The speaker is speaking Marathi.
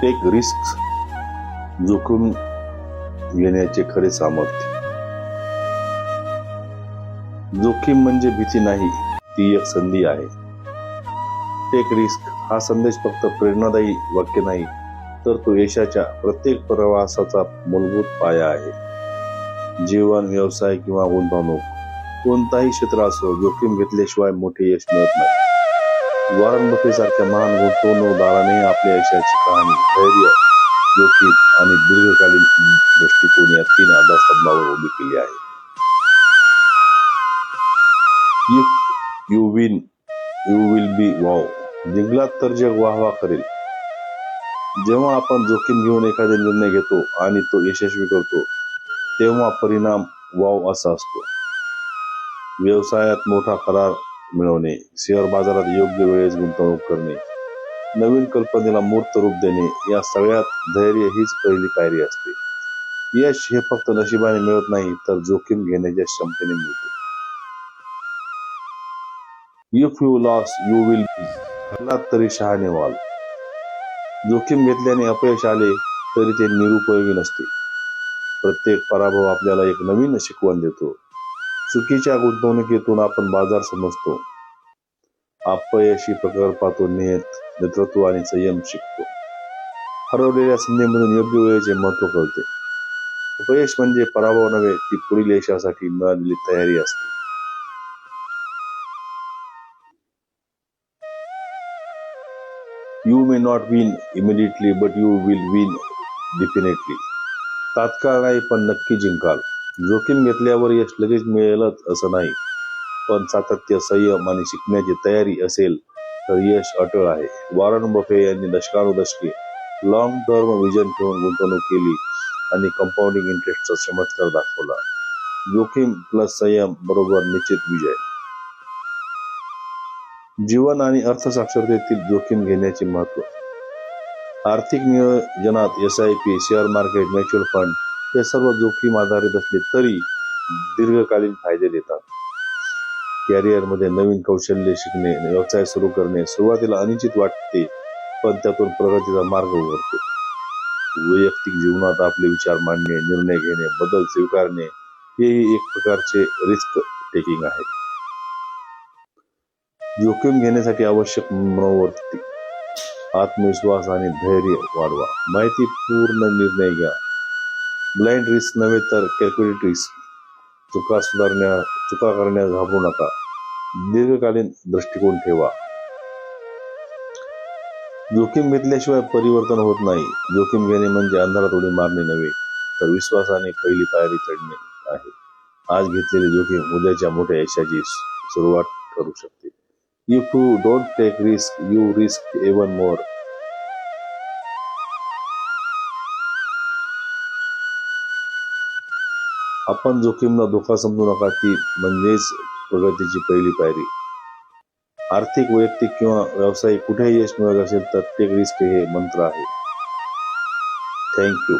प्रत्येक रिस्क जोखीम घेण्याचे खरे सामर्थ्य. जोखीम म्हणजे भीती नाही ती एक संधी आहे. टेक रिस्क हा संदेश फक्त प्रेरणादायी वाक्य नाही तर तो यशाच्या प्रत्येक प्रवासाचा मूलभूत पाया आहे. जीवन व्यवसाय किंवा गुंतवणूक कोणताही क्षेत्र असो जोखीम घेतल्याशिवाय मोठे यश मिळत नाही. वॉरन बफे सारख्या महान गुंतवणूकदाराने आपल्या यशाची कहाणी धैर्य जोखीम आणि दीर्घकालीन दृष्टिकोन या तीन आधारस्तंभावर उभी केली आहे. If you win you will be wow जिंकलात तर जग वाहवा करेल. जेव्हा आपण जोखीम घेऊन एखादा निर्णय घेतो आणि तो यशस्वी करतो तेव्हा परिणाम वाव असा असतो. व्यवसायात मोठा करार मिळवणे शेअर बाजारात योग्य वेळेस गुंतवणूक करणे नवीन कल्पनेला मूर्त रूप देणे या सगळ्यात धैर्य हीच पहिली पायरी असते. यश हे फक्त नशिबाने मिळत नाही तर जोखीम घेण्याच्या क्षमतेने मिळते. If you loss you will हरलात तरी शहाणे व्हाल. जोखीम घेतल्याने अपयश आले तरी ते निरुपयोगी नसते. प्रत्येक पराभव आपल्याला एक नवीन शिकवण देतो. चुकीच्या गुंतवणुकीतून आपण बाजार समजतो. अपयशी प्रकल्पातून नेहत नेतृत्व आणि संयम शिकतो. हरवलेल्या संधीमधून योग्य वेळेचे महत्त्व कळते. अपयश म्हणजे पराभव नव्हे ती पुढील यशासाठी मिळालेली तयारी असते. You may not win immediately but you will win definitely तात्काळ नाही पण नक्की जिंकाल. जोखीम घेतल्यावर यश लगेच मिळेलच असं नाही. पण सातत्य संयम आणि शिकण्याची तयारी असेल तर यश अटळ आहे. वॉरन बफे यांनी दशकानुदशके लॉंग टर्म विजन ठेवून गुंतवणूक केली आणि कंपाऊंडिंग इंटरेस्टचा चमत्कार दाखवला. जोखीम प्लस संयम बरोबर निश्चित विजय. जीवन आणि अर्थसाक्षरतेतील जोखीम घेण्याचे महत्त्व आर्थिक नियोजनात S I P share market mutual fund हे सर्व जोखीम आधारित असले तरी दीर्घकालीन फायदे देतात. कॅरिअरमध्ये नवीन कौशल्य शिकणे व्यवसाय सुरू करणे सुरुवातीला अनिश्चित वाटते पण त्यातून प्रगतीचा मार्ग उघडतो. वैयक्तिक जीवनात आपले विचार मांडणे निर्णय घेणे बदल स्वीकारणे हेही एक प्रकारचे रिस्क टेकिंग आहे. जोखीम घेण्यासाठी आवश्यक मनोवृत्ती आत्मविश्वास आणि धैर्य वाढवा. माहिती पूर्ण निर्णय घ्या. ब्लाइंड रिस्क नव्हे तर कॅल्क्युलेट रिस्क चुका सुधारण्या चुका करण्यास घाबरू नका. दीर्घकालीन दृष्टिकोन ठेवा. जोखीम घेतल्याशिवाय परिवर्तन होत नाही. जोखीम घेणे म्हणजे अंधारात उडी मारणे नव्हे तर विश्वासाने पहिली पायरी चढणे आहे. आज घेतलेली जोखीम उद्याच्या मोठ्या यशाची सुरुवात करू शकते. If you don't take risk you risk even more आपण जोखीमला धोका समजू नका ती म्हणजेच प्रगतीची पहिली पायरी. आर्थिक वैयक्तिक किंवा व्यावसायिक कुठेही यश मिळत असेल तर ते रिस्क हे मंत्र आहे. थँक्यू